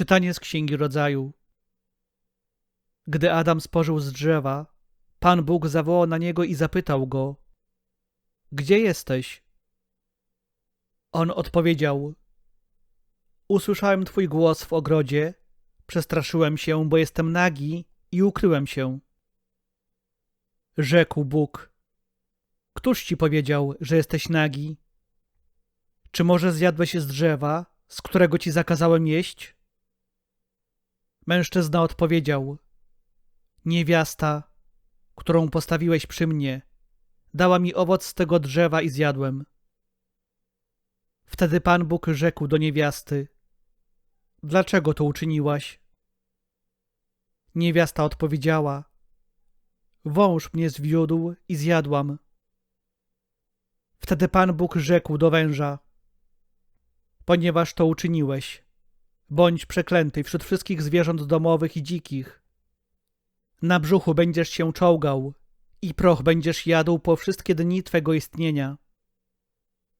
Czytanie z Księgi Rodzaju. Gdy Adam spożył z drzewa, Pan Bóg zawołał na niego i zapytał go: Gdzie jesteś? On odpowiedział: Usłyszałem twój głos w ogrodzie, przestraszyłem się, bo jestem nagi i ukryłem się. Rzekł Bóg: Któż ci powiedział, że jesteś nagi? Czy może zjadłeś z drzewa, z którego ci zakazałem jeść? Mężczyzna odpowiedział: Niewiasta, którą postawiłeś przy mnie, dała mi owoc z tego drzewa i zjadłem. Wtedy Pan Bóg rzekł do niewiasty: Dlaczego to uczyniłaś? Niewiasta odpowiedziała: Wąż mnie zwiódł i zjadłam. Wtedy Pan Bóg rzekł do węża: Ponieważ to uczyniłeś, bądź przeklęty wśród wszystkich zwierząt domowych i dzikich. Na brzuchu będziesz się czołgał i proch będziesz jadł po wszystkie dni twego istnienia.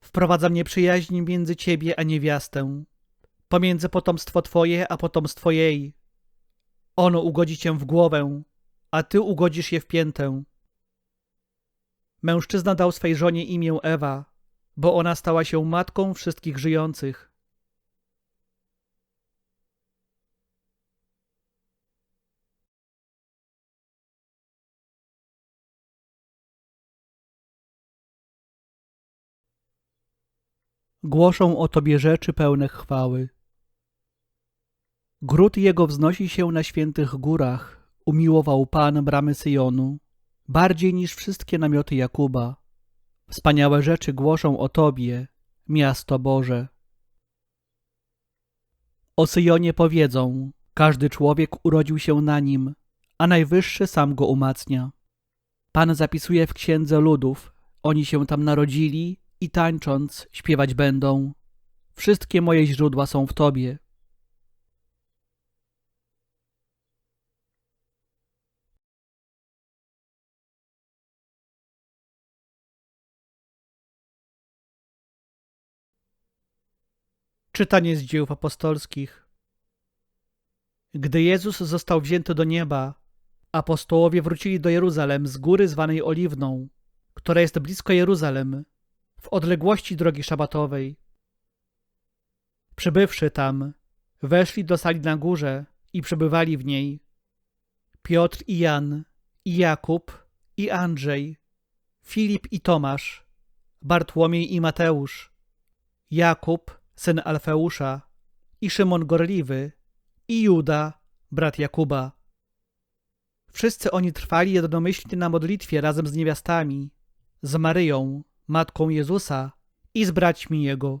Wprowadzam nieprzyjaźń między ciebie a niewiastę, pomiędzy potomstwo twoje a potomstwo jej. Ono ugodzi cię w głowę, a ty ugodzisz je w piętę. Mężczyzna dał swej żonie imię Ewa, bo ona stała się matką wszystkich żyjących. Głoszą o Tobie rzeczy pełne chwały. Gród Jego wznosi się na świętych górach, umiłował Pan bramy Syjonu, bardziej niż wszystkie namioty Jakuba. Wspaniałe rzeczy głoszą o Tobie, miasto Boże. O Syjonie powiedzą, każdy człowiek urodził się na nim, a Najwyższy sam go umacnia. Pan zapisuje w księdze ludów, oni się tam narodzili i tańcząc śpiewać będą. Wszystkie moje źródła są w Tobie. Czytanie z dzieł apostolskich. Gdy Jezus został wzięty do nieba, apostołowie wrócili do Jeruzalem z góry zwanej Oliwną, która jest blisko Jeruzalem, w odległości drogi szabatowej. Przybywszy tam, weszli do sali na górze i przebywali w niej Piotr i Jan, i Jakub, i Andrzej, Filip i Tomasz, Bartłomiej i Mateusz, Jakub, syn Alfeusza, i Szymon Gorliwy, i Juda, brat Jakuba. Wszyscy oni trwali jednomyślnie na modlitwie razem z niewiastami, z Maryją, matką Jezusa i z braćmi Jego.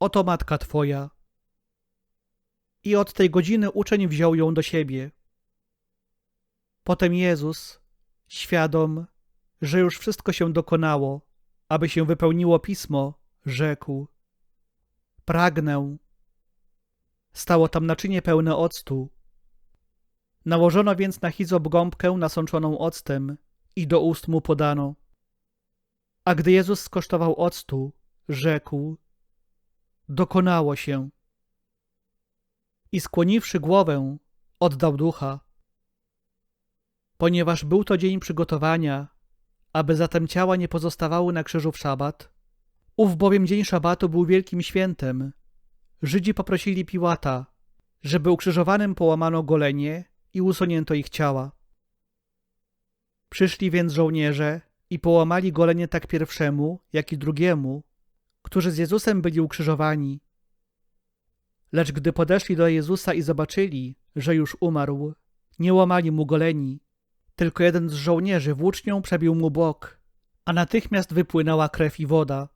Oto matka twoja. I od tej godziny uczeń wziął ją do siebie. Potem Jezus, świadom, że już wszystko się dokonało, aby się wypełniło pismo, rzekł: Pragnę. Stało tam naczynie pełne octu. Nałożono więc na hizop gąbkę nasączoną octem i do ust mu podano. A gdy Jezus skosztował octu, rzekł: dokonało się. I skłoniwszy głowę, oddał ducha. Ponieważ był to dzień przygotowania, aby zatem ciała nie pozostawały na krzyżu w szabat, ów bowiem dzień szabatu był wielkim świętem, Żydzi poprosili Piłata, żeby ukrzyżowanym połamano golenie i usunięto ich ciała. Przyszli więc żołnierze i połamali golenie tak pierwszemu, jak i drugiemu, którzy z Jezusem byli ukrzyżowani. Lecz gdy podeszli do Jezusa i zobaczyli, że już umarł, nie łamali mu goleni, tylko jeden z żołnierzy włócznią przebił mu bok, a natychmiast wypłynęła krew i woda.